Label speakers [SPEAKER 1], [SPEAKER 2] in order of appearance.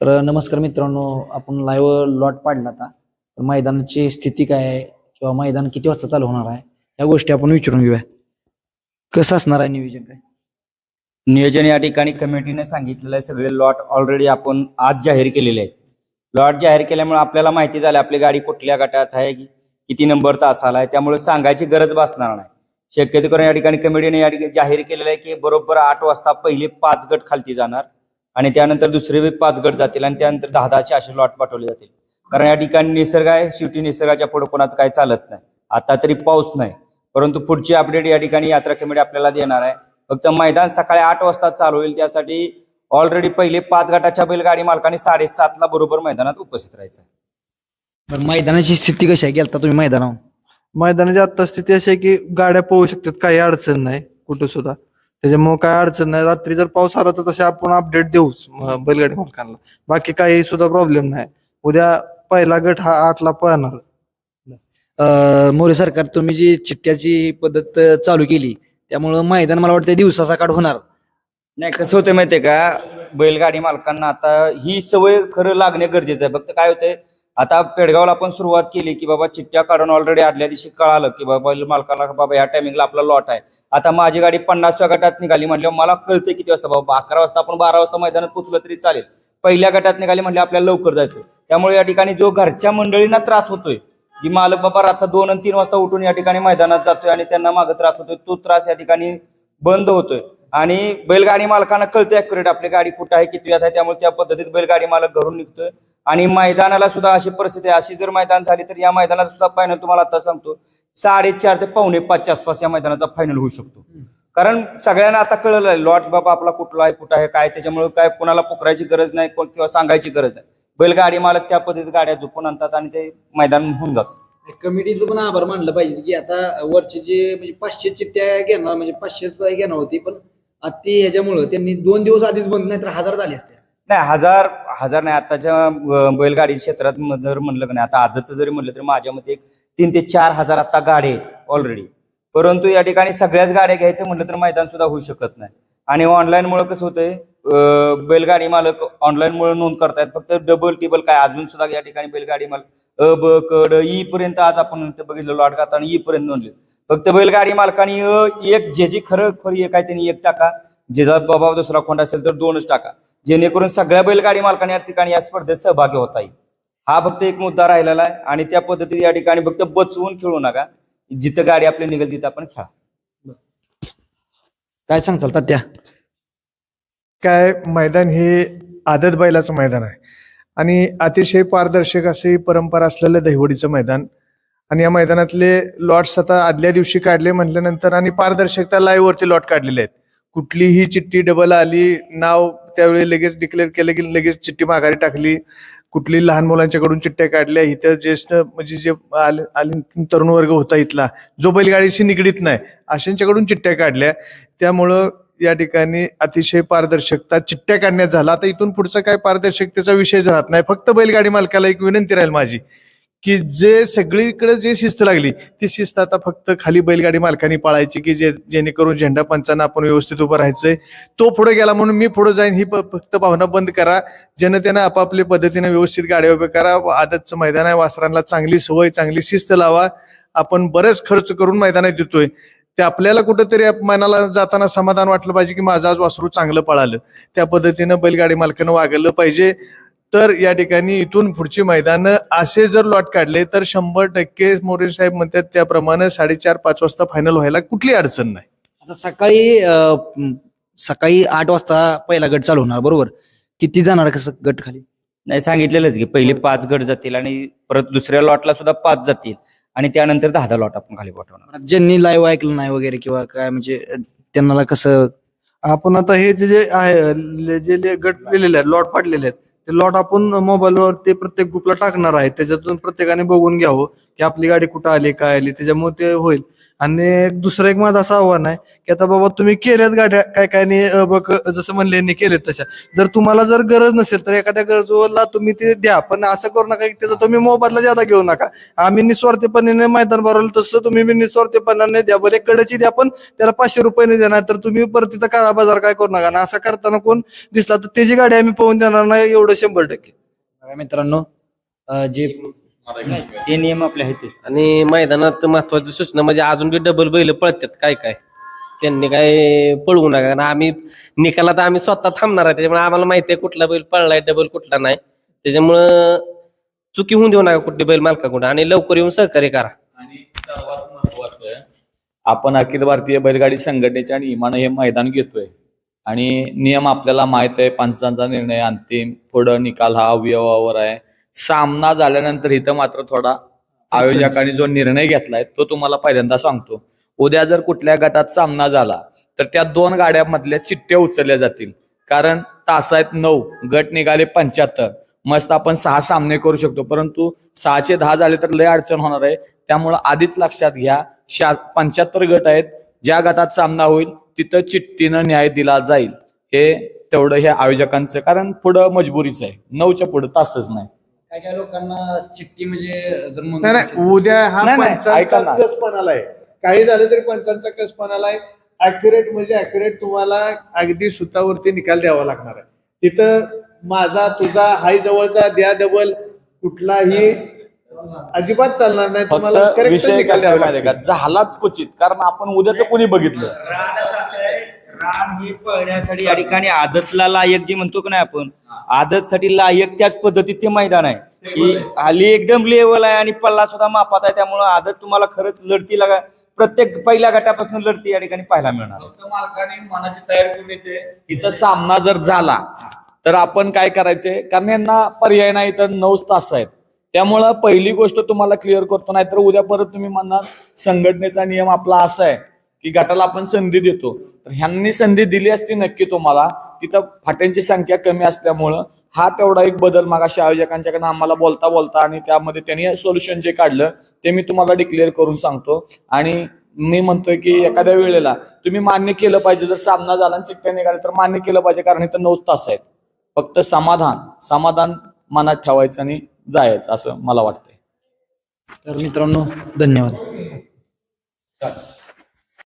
[SPEAKER 1] तर नमस्कार मित्रांनो आपण लाईव्ह लॉट पाडला आता. तर मैदानाची स्थिती काय आहे किंवा मैदान किती वाजता चालू होणार आहे या गोष्टी आपण विचारून घेऊया. कसं असणार आहे नियोजन काय?
[SPEAKER 2] नियोजन या ठिकाणी कमिटीने सांगितलेलं आहे सगळे लॉट ऑलरेडी आपण आज जाहीर केलेले आहेत. लॉट जाहीर केल्यामुळे आपल्याला माहिती झाली आपली गाडी कुठल्या गटात आहे की किती नंबर तासाला आहे त्यामुळे सांगायची गरज भासणार नाही. शक्यतो करून या ठिकाणी कमिटीने या ठिकाणी जाहीर केलेलं आहे की बरोबर आठ वाजता पहिले पाच गट खालती जाणार. आणि त्यानंतर दुसरे पाच गट जातील आणि त्यानंतर दहा दहाचे असे लॉट पाठवले जातील. कारण या ठिकाणी निसर्ग आहे शेवटी निसर्गाच्या पुढे कोणाचं काय चालत नाही. आता तरी पाऊस नाही. परंतु पुढची अपडेट या ठिकाणी यात्रा कमिटी आपल्याला देणार आहे. फक्त मैदान सकाळी आठ वाजता चालू होईल त्यासाठी ऑलरेडी पहिले पाच गटाच्या बैलगाडी मालकांनी साडेसातला बरोबर मैदानात उपस्थित राहायचं आहे.
[SPEAKER 1] बरं मैदानाची स्थिती कशी आहे? गेलता तुम्ही मैदानावर?
[SPEAKER 3] मैदानाची आता स्थिती अशी आहे की गाड्या पोहू शकतात काही अडचण नाही कुठं सुद्धा. त्याच्यामुळे काय अडचण नाही. रात्री जर पाऊस आला तर तसे आपण अपडेट देऊच म- बैलगाडी मालकांना. बाकी काही सुद्धा प्रॉब्लेम नाही. उद्या पहिला गट हा आठला पळणार.
[SPEAKER 1] अं, मोरे सरकार तुम्ही जी चिठ्ठ्याची पद्धत अं, चालू केली त्यामुळं मैदान मला वाटतं दिवसाचा काढ होणार.
[SPEAKER 2] नाही कसं होतं माहितीये का? बैलगाडी मालकांना आता ही सवय खरं लागणे गरजेचं आहे. फक्त काय होतंय? आता पेडगावला आपण सुरुवात केली की बाबा चिठ्ठ्या काढून ऑलरेडी आदल्या दिवशी कळालं की बाबा बैल मालकाला बाबा या टायमिंगला आपला लॉट आहे. आता माझी गाडी पन्नासव्या गटात निघाली म्हटल्यावर मला कळते किती वाजता बाबा अकरा वाजता आपण बारा वाजता मैदानात पोचलं तरी चालेल. पहिल्या गटात निघाली म्हणजे आपल्याला लवकर जायचं त्यामुळे या ठिकाणी जो घरच्या मंडळींना त्रास होतोय की मालक बाबा रातचा दोन आणि तीन वाजता उठून या ठिकाणी मैदानात जातोय आणि त्यांना मागे त्रास होतोय तो त्रास या ठिकाणी बंद होतोय. आणि बैलगाडी मालकांना कळतं अॅक्युरेट आपली गाडी कुठं आहे किती आहे त्यामुळे त्या पद्धतीत बैलगाडी मालक घरून निघतोय. आणि मैदानाला सुद्धा अशी परिस्थिती अशी जर मैदान झाली तर या मैदानात सुद्धा फायनल तुम्हाला आता सांगतो साडेचार ते पावणे पाचच्या आसपास या मैदानाचा फायनल होऊ शकतो. कारण सगळ्यांना आता कळलं आहे लॉट बाबा आपला कुठला आहे कुठं आहे काय त्याच्यामुळे काय कोणाला पुकरायची गरज नाही कोण- किंवा सांगायची गरज नाही. बैलगाडी मालक त्या पद्धतीत गाड्या झुकून आणतात आणि ते मैदान होऊन जातं.
[SPEAKER 1] कमिटीचं पण आभार मानलं पाहिजे की आता वरचे जे म्हणजे पाचशे चिठ्ठ्या घेणार म्हणजे पाचशेच घेणार होती पण ती ह्याच्यामुळं त्यांनी दोन दिवस आधीच बंद नाही तर हजार झाले असते.
[SPEAKER 2] नाही हजार हजार नाही आताच्या बैलगाडी क्षेत्रात जर म्हणलं का नाही आता आदतचं जरी म्हणलं तर माझ्या मते एक तीन ते चार हजार आता गाड्या आहेत ऑलरेडी परंतु या ठिकाणी सगळ्याच गाड्या घ्यायचं म्हटलं तर मैदान सुद्धा होऊ शकत नाही. आणि ऑनलाईनमुळे कसं होतंय बैलगाडी मालक ऑनलाईन मुळे नोंद करतायत फक्त डबल टेबल काय अजून सुद्धा या ठिकाणी बैलगाडी मालक अ ब कड ई पर्यंत आज आपण बघितलं लॉट करताना ई पर्यंत नोंदले फक्त बैलगाडी मालकांनी एक जे जी खरं खरी एक आहे त्यांनी एक टाका. जेजा बाबा दुसरा खोंड असेल तर दोनच टाका. जेणेकरून सगळ्या बैलगाडी मालकांनी या ठिकाणी या स्पर्धेत सहभागी होता येईल. हा फक्त एक मुद्दा राहिलेला आहे आणि त्या पद्धतीने या ठिकाणी फक्त बचवून खेळू नका. जिथं गाडी आपली निघेल तिथं आपण खेळा.
[SPEAKER 1] काय सांगताल तात्या?
[SPEAKER 3] काय मैदान हे आदत बैलाचं मैदान आहे. आणि अतिशय पारदर्शक अशी परंपरा असलेलं दहिवडीचं मैदान. आणि या मैदानातले लॉट्स आता आदल्या दिवशी काढले म्हटल्यानंतर आणि पारदर्शकता लाईव्ह वरती लॉट काढलेले आहेत. कुठलीही चिठ्ठी डबल आली नाव त्यावेळी लगेच डिक्लेअर केलं की लगेच चिठ्ठी माघारी टाकली. कुठली लहान मुलांच्याकडून चिठ्ठ्या काढल्या इथं ज्येष्ठ म्हणजे जे आले आले तरुण वर्ग होता इथला जो बैलगाडीशी निगडीत नाही अशांच्याकडून चिठ्ठ्या काढल्या. त्यामुळं या ठिकाणी अतिशय पारदर्शकता चिठ्ठ्या काढण्यात झाला. आता इथून पुढचा काय पारदर्शकतेचा विषय राहत नाही. फक्त बैलगाडी मालकाला एक विनंती राहील माझी. की जे सगळीकडे जे शिस्त लागली ती शिस्त आता फक्त खाली बैलगाडी मालकांनी पाळायची की जे जेणेकरून झेंडा पंचांना आपण व्यवस्थित उभं राहायचंय. तो पुढे गेला म्हणून मी पुढे जाईन ही फक्त भावना बंद करा. जनतेनं आपापल्या पद्धतीने व्यवस्थित गाड्या उभ्या करा. आदतचं मैदान आहे वासरांना चांगली सवय चांगली शिस्त लावा. आपण बरेच खर्च करून मैदानात देतोय ते आपल्याला कुठंतरी मनाला जाताना समाधान वाटलं पाहिजे की माझं आज वासरू चांगलं पळालं. त्या पद्धतीनं बैलगाडी मालकानं वागलं पाहिजे. तर या ठिकाणी इथून पुढची मैदानं असे जर लॉट काढले तर शंभर टक्के मोरे साहेब म्हणतात त्याप्रमाणे साडेचार पाच वाजता फायनल व्हायला कुठली अडचण नाही.
[SPEAKER 1] आता सकाळी अं, सकाळी आठ वाजता पहिला गट चालू होणार बरोबर? किती जाणार कसं गट खाली?
[SPEAKER 2] नाही सांगितलेलंच की पहिले पाच गट जातील आणि परत दुसऱ्या लॉटला सुद्धा पाच जातील आणि त्यानंतर दहा दहा लॉट आपण खाली पाठवणार.
[SPEAKER 1] ज्यांनी लाईव्ह ऐकलं नाही वगैरे किंवा काय म्हणजे अं, त्यांना कसं
[SPEAKER 3] आपण आता हे जे जे आहे ले- जे ले- गट लिहिलेले आहेत लॉट पाडलेले आहेत ते लॉट आपण मोबाईलवर ते प्रत्येक ग्रुपला टाकणार आहे. त्याच्यातून प्रत्येकाने बघून घ्यावं की आपली गाडी कुठं आली काय आली. त्याच्यामुळे ते होईल.
[SPEAKER 4] आणि दुसरं एक माझं असं आव्हान आहे की आता बाबा तुम्ही केल्यात गाड्या काय काय नाही बघ जसं म्हणले यांनी केलेत तशा. जर तुम्हाला जर गरज नसेल तर एखाद्या गरजला तुम्ही ते द्या पण असं करू नका की त्याचा तुम्ही मोबदला ज्यादा घेऊ नका. आम्ही निस्वार्थीपणे मैदान भरवलं तसं तुम्ही बी निस्वार्थीपणाने द्या. बरे कडची द्या पण त्याला पाचशे रुपयाने देणार तर तुम्ही परतीचा काळा बाजार काय करू नका. आणि असं करताना कोण दिसला तर त्याची गाडी आम्ही पाहून देणार नाही एवढं शंभर टक्के.
[SPEAKER 1] मित्रांनो जे
[SPEAKER 2] ते नियम आपले आहेत तेच.
[SPEAKER 5] आणि मैदानात महत्वाची सूचना म्हणजे अजून बी डबल बैल पळतात काय काय? त्यांनी काय पळवू नका कारण आम्ही निकालात आम्ही स्वतः थांबणार आहे त्याच्यामुळे आम्हाला माहिती आहे कुठला बैल पळलाय डबल कुठला नाही. त्याच्यामुळं चुकी होऊन देऊ नका कुठली बैल मालकाकडून आणि लवकर येऊन सहकार्य करा.
[SPEAKER 6] आणि सर्वात महत्वाचं आपण अखिल भारतीय बैलगाडी संघटनेच्या नियमानं हे मैदान घेतोय. आणि नियम आपल्याला माहीत आहे पंचांचा निर्णय अंतिम पुढं निकाल हा अवयवावर आहे. सामना झाल्यानंतर इथं मात्र थोडा आयोजकांनी जो निर्णय घेतलाय तो तुम्हाला पहिल्यांदा सांगतो. उद्या जर कुठल्या गटात सामना झाला तर त्या दोन गाड्यांमधल्या चिठ्ठ्या उचलल्या जातील. कारण तास आहेत नऊ गट निघाले पंच्याहत्तर. मस्त आपण सहा सामने करू शकतो परंतु सहाशे दहा झाले तर लय अडचण होणार आहे. त्यामुळं आधीच लक्षात घ्या शा पंच्याहत्तर गट आहेत ज्या गटात सामना होईल तिथं चिठ्ठीनं न्याय दिला जाईल. हे तेवढं हे आयोजकांचं कारण पुढं मजबुरीच आहे. नऊच्या पुढं तासच नाही.
[SPEAKER 1] काय काय लोकांना चिठ्ठी म्हणजे जर म्हणून
[SPEAKER 3] नाही नाही उद्या हा
[SPEAKER 2] नाही, नाही,
[SPEAKER 3] पंचांचा
[SPEAKER 2] ऐका ना.
[SPEAKER 3] कस पण आलाय काही झालं तरी पंचांचा कस पण आलाय अॅक्युरेट म्हणजे अॅक्युरेट तुम्हाला अगदी सुतावरती निकाल द्यावा लागणार आहे. तिथं माझा तुझा हाय जवळचा द्या डबल कुठलाही अजिबात चालणार नाही. तुम्हाला
[SPEAKER 6] फक्त
[SPEAKER 3] correct
[SPEAKER 6] विषय
[SPEAKER 3] निकाल
[SPEAKER 6] कसा
[SPEAKER 3] द्यावा
[SPEAKER 6] का?
[SPEAKER 3] लागतील.
[SPEAKER 6] झालाच क्वचित कारण आपण उद्याच कोणी बघितलं.
[SPEAKER 2] असं आहे, ही पळण्यासाठी या ठिकाणी आदतला लायक जे म्हणतो की नाही आपण आदतसाठी लायक त्याच पद्धतीत ते मैदान आहे. की हल्ली एकदम लेवल आहे आणि पल्ला सुद्धा मापात आहे त्यामुळे आदत तुम्हाला खरंच लढती लागा प्रत्येक पहिल्या गटापासून लढती या ठिकाणी पाहायला मिळणार.
[SPEAKER 6] मालकाने मनाची तयारी इथं सामना जर झाला तर आपण काय करायचंय कारण यांना पर्याय नाही तर नऊच तास आहेत. त्यामुळं पहिली गोष्ट तुम्हाला क्लिअर करतो नाही तर उद्या परत तुम्ही म्हणणार संघटनेचा नियम आपला असा आहे की गटाला आपण संधी देतो. तर ह्यांनी संधी दिली असती नक्की तुम्हाला तिथं फाट्यांची संख्या कमी असल्यामुळं हा तेवढा एक बदल मागाशी आयोजकांच्याकडनं आम्हाला बोलता बोलता आणि त्यामध्ये त्यांनी सोल्युशन जे काढलं ते मी तुम्हाला डिक्लेअर करून सांगतो. आणि मी म्हणतोय की एखाद्या वेळेला तुम्ही मान्य केलं पाहिजे जर सामना झाला आणि चिठ्ठ्या निघाल्या तर मान्य केलं पाहिजे कारण इथं नऊ तास आहेत. फक्त समाधान समाधान मनात ठेवायचं आणि जायचं असं मला वाटतंय.
[SPEAKER 1] तर मित्रांनो धन्यवाद.